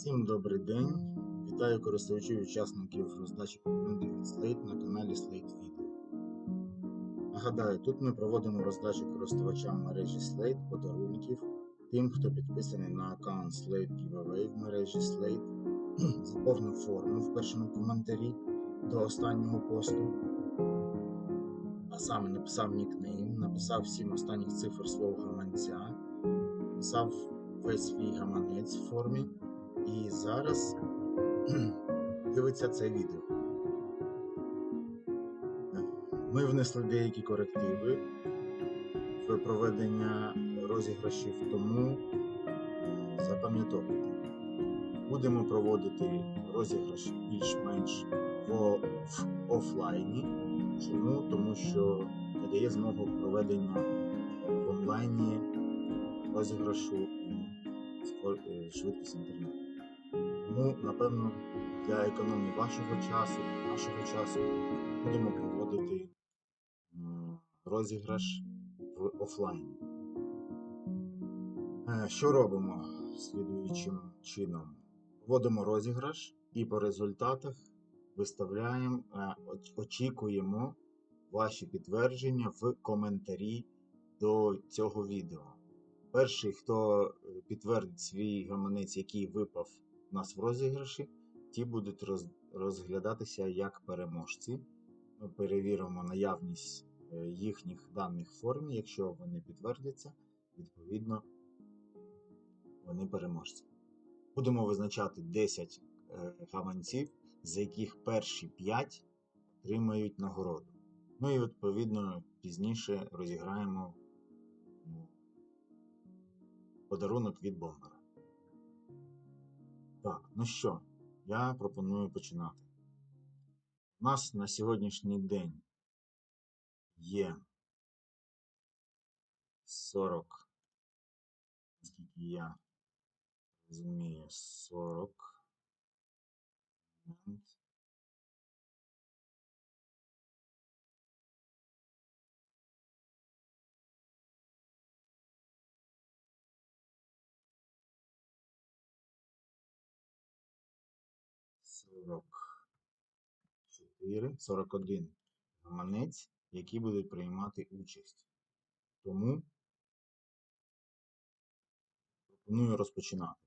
Всім добрий день! Вітаю користувачів і учасників роздачі подарунків від Slate на каналі Slate Video. Нагадаю, тут ми проводимо роздачу користувачам мережі Slate подарунків тим, хто підписаний на аккаунт Slate Giveaway в мережі Slate, заповнив форму в першому коментарі до останнього посту, а саме написав нікнейм, написав всім останніх цифр свого гаманця, написав весь свій гаманець в формі. І зараз дивиться це відео. Ми внесли деякі корективи в проведення розіграшів, тому запам'ятовуйте, будемо проводити розіграш більш-менш в, офлайні. Чому? Тому що не дає змогу проведення в онлайні розіграшу швидкість інтернету. Тому, напевно, для економії вашого часу, нашого часу будемо проводити розіграш в офлайні. Е, що робимо слідуючим чином? Вводимо розіграш і по результатах виставляємо, е, очікуємо ваші підтвердження в коментарі до цього відео. Перший, хто е, підтвердить свій гаманець, який випав у нас в розіграші, ті будуть розглядатися як переможці. Ми перевіримо наявність е, їхніх даних в формі. Якщо вони підтвердяться, відповідно вони переможці. Будемо визначати 10 е, гаманців, з яких перші 5 отримають нагороду. Ну і відповідно пізніше розіграємо подарунок від бомбера. Так, ну що, я пропоную починати. У нас на сьогоднішній день є 40, наскільки я розумію, 40 44, 41 гаманець, які будуть приймати участь. Тому пропоную розпочинати.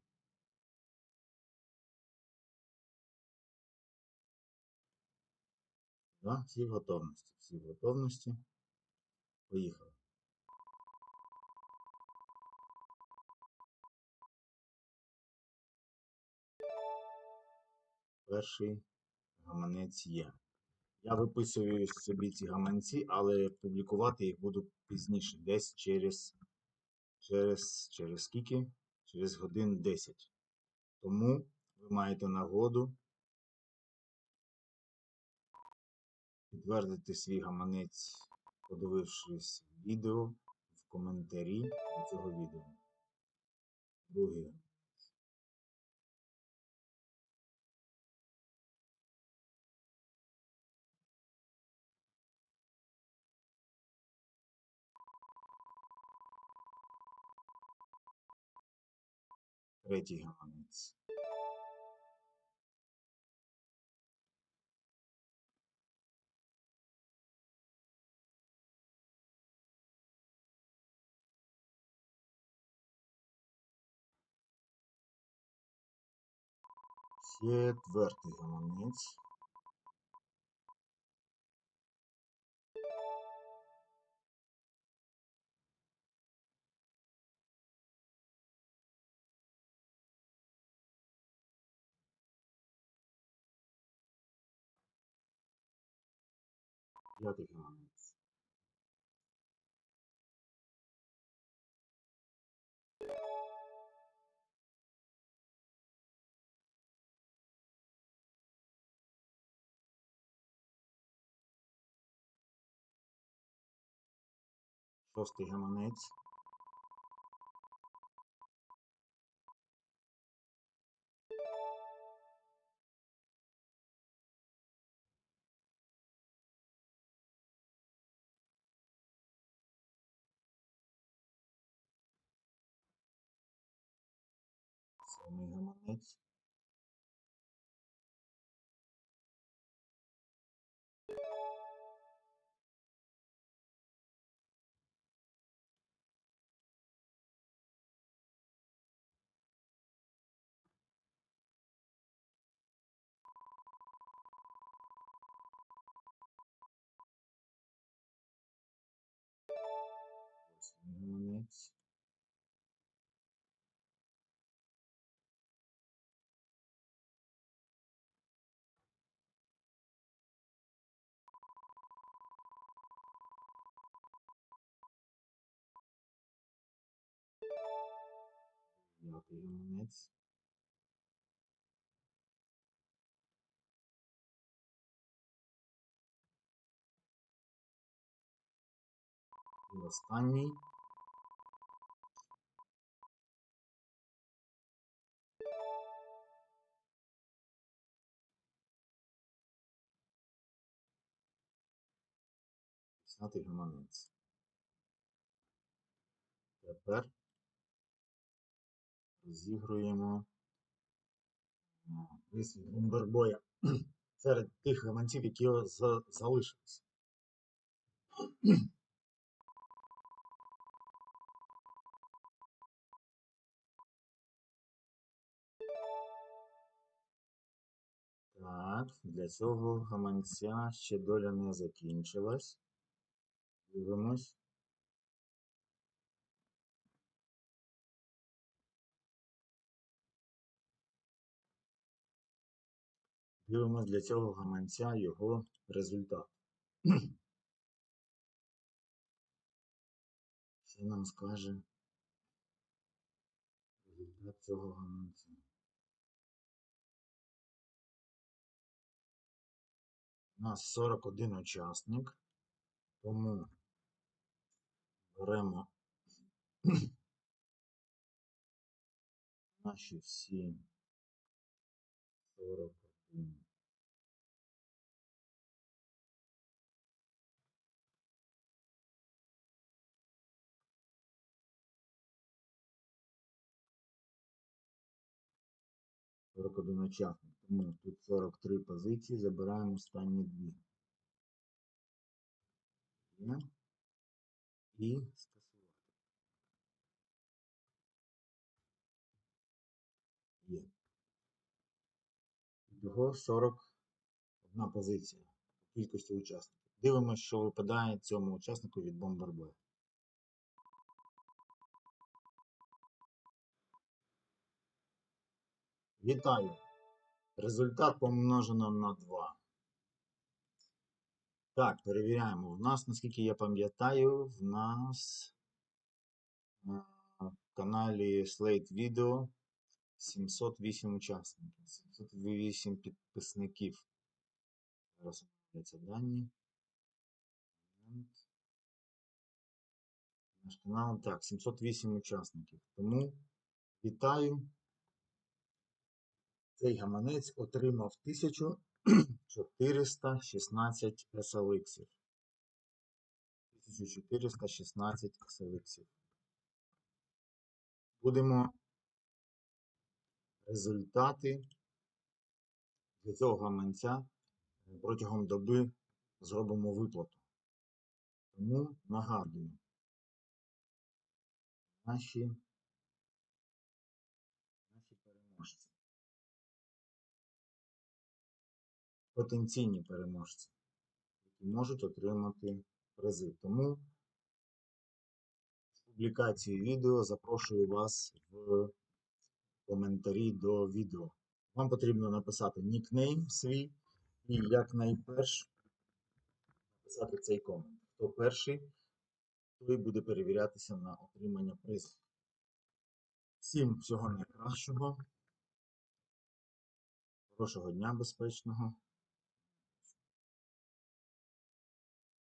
Да? Всі в готовності. Всі в готовності. Поїхали. Перший гаманець є. Я виписую собі ці гаманці, але публікувати їх буду пізніше, десь через через, через скільки? Через годин 10. Тому ви маєте нагоду підтвердити свій гаманець, подивившись відео в коментарі до цього відео. Другий վեճի հանեց։ Ետվերթի հանեց։ п'ятий гаманець. Шостий гаманець. Hammerheads. Hammerheads. П'ятий гаманець. І останній. Десятий гаманець. Тепер розігруємо висвіт Бомбербоя серед тих гаманців, які залишились. Так, для цього гаманця ще доля не закінчилась. Дивимось. Дивимо для цього гаманця його результат. Що нам скаже результат цього гаманця? У нас 41 учасник, тому беремо наші всі 40. 41 учасник. Тому тут 43 позиції, забираємо останні дві. І скасувати. Є. Його 41 позиція кількості учасників. Дивимося, що випадає цьому учаснику від бомбарбою. Вітаю! Результат помножено на 2. Так, перевіряємо. В нас, наскільки я пам'ятаю, в нас на каналі Slate Video 708 учасників, 708 підписників. Зараз оновляться дані. Наш канал, так, 708 учасників. Тому вітаю. Цей гаманець отримав 1416 SLX. 1416 SLX. Будемо результати для цього гаманця протягом доби зробимо виплату. Тому нагадую, наші переможці. Потенційні переможці, які можуть отримати призи. Тому з публікації відео запрошую вас в коментарі до відео. Вам потрібно написати нікнейм свій і якнайперш написати цей комент. Хто перший, той буде перевірятися на отримання призу. Всім всього найкращого. Хорошого дня безпечного.